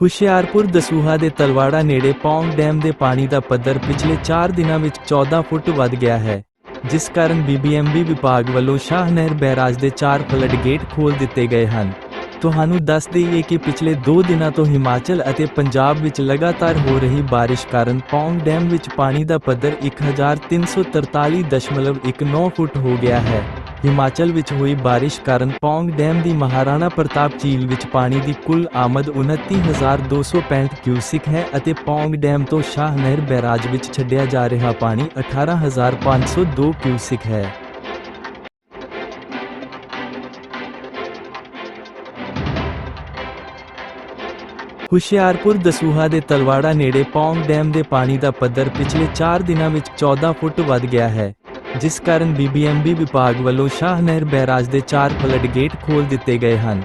ਹੁਸ਼ਿਆਰਪੁਰ ਦਸੂਹਾ ਦੇ ਤਲਵਾੜਾ ਨੇੜੇ ਪੌਂਗ ਡੈਮ ਦੇ ਪਾਣੀ ਦਾ ਪੱਧਰ ਪਿਛਲੇ 4 ਦਿਨਾਂ ਵਿੱਚ 14 ਫੁੱਟ ਵੱਧ ਗਿਆ ਹੈ, ਜਿਸ ਕਾਰਨ ਬੀਬੀਐਮਬੀ ਵਿਭਾਗ ਵੱਲੋਂ ਸ਼ਾਹ ਨਹਿਰ ਬੈਰਾਜ ਦੇ 4 ਫਲੱਡ ਗੇਟ ਖੋਲ ਦਿੱਤੇ ਗਏ ਹਨ। ਤੁਹਾਨੂੰ ਦੱਸ ਦੇਈਏ ਕਿ ਪਿਛਲੇ 2 ਦਿਨਾਂ ਤੋਂ ਹਿਮਾਚਲ ਅਤੇ ਪੰਜਾਬ ਵਿੱਚ ਲਗਾਤਾਰ ਹੋ ਰਹੀ ਬਾਰਿਸ਼ ਕਾਰਨ ਪੌਂਗ ਡੈਮ ਵਿੱਚ ਪਾਣੀ ਦਾ ਪੱਧਰ 1343.19 ਫੁੱਟ ਹੋ ਗਿਆ ਹੈ। ਹਿਮਾਚਲ ਵਿੱਚ ਹੋਈ ਬਾਰਿਸ਼ ਕਾਰਨ ਪੌਂਗ ਡੈਮ ਦੀ ਮਹਾਰਾਣਾ ਪ੍ਰਤਾਪ ਝੀਲ ਵਿੱਚ ਪਾਣੀ ਦੀ ਕੁੱਲ ਆਮਦ 29265 ਕਿਊਸਿਕ ਹੈ ਅਤੇ ਪੌਂਗ ਡੈਮ ਤੋਂ ਸ਼ਾਹ ਨਹਿਰ ਬੈਰਾਜ ਵਿੱਚ ਛੱਡਿਆ ਜਾ ਰਿਹਾ ਪਾਣੀ 18502 ਕਿਊਸਿਕ ਹੈ। ਹੁਸ਼ਿਆਰਪੁਰ ਦਸੂਹਾ ਦੇ ਤਲਵਾੜਾ ਨੇੜੇ ਪੌਂਗ ਡੈਮ ਦੇ ਪਾਣੀ ਦਾ ਪੱਧਰ ਪਿਛਲੇ 4 ਦਿਨਾਂ ਵਿੱਚ 14 ਫੁੱਟ ਵੱਧ ਗਿਆ ਹੈ। ਜਿਸ ਕਾਰਨ ਬੀਬੀਐਮਬੀ ਵਿਭਾਗ ਵੱਲੋਂ ਸ਼ਾਹਨਹਿਰ ਬੈਰਾਜ ਦੇ 4 ਫਲੱਡ ਗੇਟ ਖੋਲ ਦਿੱਤੇ ਗਏ ਹਨ।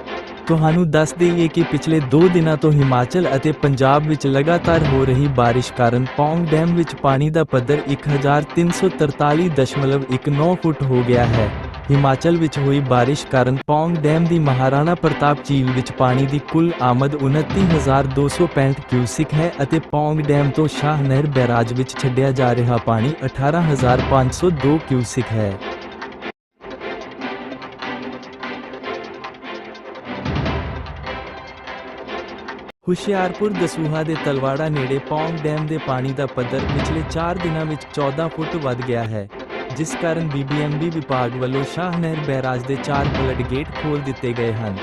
ਤੁਹਾਨੂੰ ਦੱਸ ਦੇਈਏ ਕਿ ਪਿਛਲੇ 2 ਦਿਨਾਂ ਤੋਂ ਹਿਮਾਚਲ ਅਤੇ ਪੰਜਾਬ ਵਿੱਚ ਲਗਾਤਾਰ ਹੋ ਰਹੀ ਬਾਰਿਸ਼ ਕਾਰਨ ਪੌਂਗ ਡੈਮ ਵਿੱਚ ਪਾਣੀ ਦਾ ਪੱਧਰ 1343.19 ਫੁੱਟ ਹੋ ਗਿਆ ਹੈ। ਹਿਮਾਚਲ ਵਿੱਚ ਹੋਈ ਬਾਰਿਸ਼ ਕਾਰਨ ਪੌਂਗ ਡੈਮ ਦੀ ਮਹਾਰਾਣਾ ਪ੍ਰਤਾਪ ਝੀਲ ਵਿੱਚ ਪਾਣੀ ਦੀ ਕੁੱਲ ਆਮਦ 29265 ਕਿਊਸਿਕ ਹੈ ਅਤੇ ਪੌਂਗ ਡੈਮ ਤੋਂ ਸ਼ਾਹ ਨਹਿਰ ਬੈਰਾਜ ਵਿੱਚ ਛੱਡਿਆ ਜਾ ਰਿਹਾ ਪਾਣੀ 18502 ਕਿਊਸਿਕ ਹੈ। ਹੁਸ਼ਿਆਰਪੁਰ ਦਸੂਹਾ ਦੇ ਤਲਵਾੜਾ ਨੇੜੇ ਪੌਂਗ ਡੈਮ ਦੇ ਪਾਣੀ ਦਾ ਪੱਧਰ ਪਿਛਲੇ 4 ਦਿਨਾਂ ਵਿੱਚ 14 ਫੁੱਟ ਵੱਧ ਗਿਆ ਹੈ। ਜਿਸ ਕਾਰਨ ਬੀਬੀਐਮਬੀ ਵਿਭਾਗ ਵੱਲੋਂ ਸ਼ਾਹਨਹਿਰ ਬੈਰਾਜ ਦੇ ਚਾਰ ਬਲੱਡ ਗੇਟ ਖੋਲ ਦਿੱਤੇ ਗਏ ਹਨ।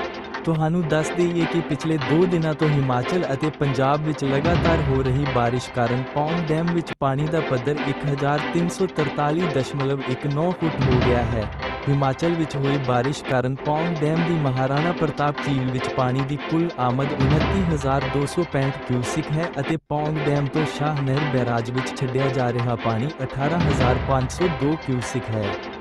ਤੁਹਾਨੂੰ ਦੱਸ ਦੇਈਏ ਕਿ ਪਿਛਲੇ 2 ਦਿਨਾਂ ਤੋਂ ਹਿਮਾਚਲ ਅਤੇ ਪੰਜਾਬ ਵਿੱਚ ਲਗਾਤਾਰ ਹੋ ਰਹੀ ਬਾਰਿਸ਼ ਕਾਰਨ ਪੌਂਗ ਡੈਮ ਵਿੱਚ ਪਾਣੀ ਦਾ ਪੱਧਰ 1343.19 ਫੁੱਟ ਹੋ ਗਿਆ ਹੈ। ਹਿਮਾਚਲ ਵਿੱਚ ਹੋਈ ਬਾਰਿਸ਼ ਕਾਰਨ ਪੌਂਗ ਡੈਮ ਦੀ ਮਹਾਰਾਣਾ ਪ੍ਰਤਾਪ ਝੀਲ ਵਿੱਚ ਪਾਣੀ ਦੀ ਕੁੱਲ ਆਮਦ 29265 ਕਿਊਸਿਕ ਹੈ ਅਤੇ ਪੌਂਗ ਡੈਮ ਤੋਂ ਸ਼ਾਹਨਹਿਰ ਬੈਰਾਜ ਵਿੱਚ ਛੱਡਿਆ ਜਾ ਰਿਹਾ ਪਾਣੀ 18502 ਕਿਊਸਿਕ ਹੈ।